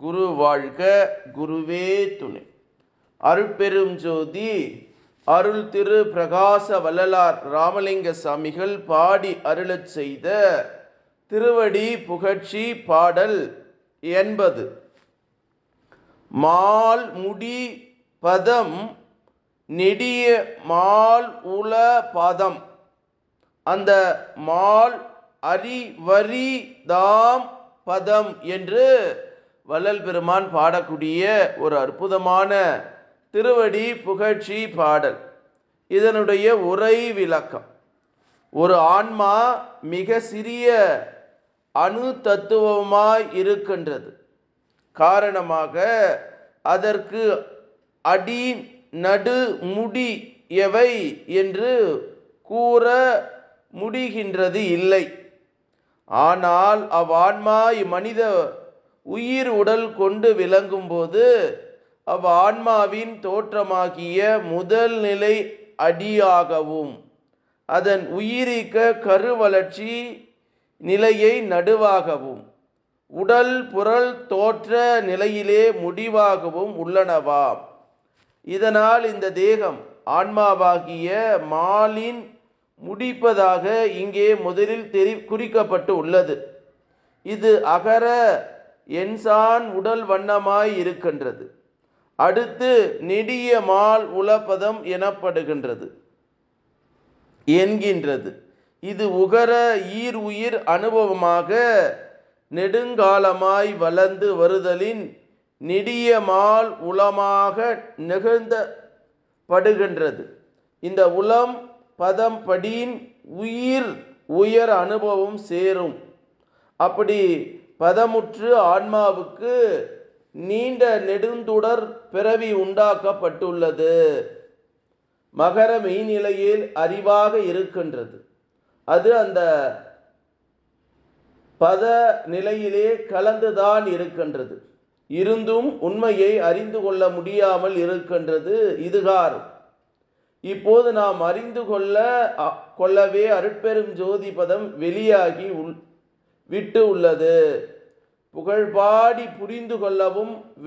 குரு வாழ்க குருவே துணை. அருட்பெரும் ஜோதி அருள் திரு பிரகாச வள்ளலார் ராமலிங்க சாமிகள் பாடி அருளச் செய்த திருவடி புகழ்ச்சி பாடல் என்பது. மால் முடி பதம் நெடிய மால் உல பதம். அந்த மால் அரி வரி தாம் பதம் என்று வள்ளல் பெருமான் பாடக்கூடிய ஒரு அற்புதமான திருவடி புகழ்ச்சி பாடல். இதனுடைய உரை விளக்கம். ஒரு ஆன்மா மிக சிறிய அணு தத்துவமாய் இருக்கின்றது. காரணமாக அதற்கு அடி நடு முடி எவை என்று கூற முடிகின்றது இல்லை. ஆனால் அவ்வான்மா இம்மனித உயிர் உடல் கொண்டு விளங்கும்போது அவ் ஆன்மாவின் தோற்றமாகிய முதல் நிலை அடியாகவும் அதன் உயிரிக்க கருவளர்ச்சி நிலையை நடுவாகவும் உடல் புரல் தோற்ற நிலையிலே முடிவாகவும் உள்ளனவா இதனால் இந்த தேகம் ஆன்மாவாகிய மாலின் முடிப்பதாக இங்கே முதலில் தெரி குறிக்கப்பட்டு உள்ளது. இது அகர என்சான் உடல் வண்ணமாய் இருக்கின்றது. அடுத்து நெடிய மால் உலப்பதம் எனப்படுகின்றது. என்கின்றது. இது உகர ஈர் உயிர் அனுபவமாக நெடுங்காலமாய் வளர்ந்து வருதலின் நெடிய மால் உளமாக நிகழ்ந்த படுகின்றது இந்த உளம் பதம் படியின் உயிர் உயர் அனுபவம் சேரும். அப்படி பதமுற்று ஆன்மாவுக்கு நீண்ட நெடுந்துடர் பிறவி உண்டாக்கப்பட்டுள்ளது. மகர மெய்நிலையில் அறிவாக இருக்கின்றது. அது அந்த பத நிலையிலே கலந்துதான் இருக்கின்றது. இருந்தும் உண்மையை அறிந்து கொள்ள முடியாமல் இருக்கின்றது. இதுகார் இப்போது நாம் அறிந்து கொள்ள கொள்ளவே அருட்பெரும் ஜோதி பதம் வெளியாகி உள் விட்டு உள்ளது. புகழ்பாடி புரிந்து கொள்ளவும்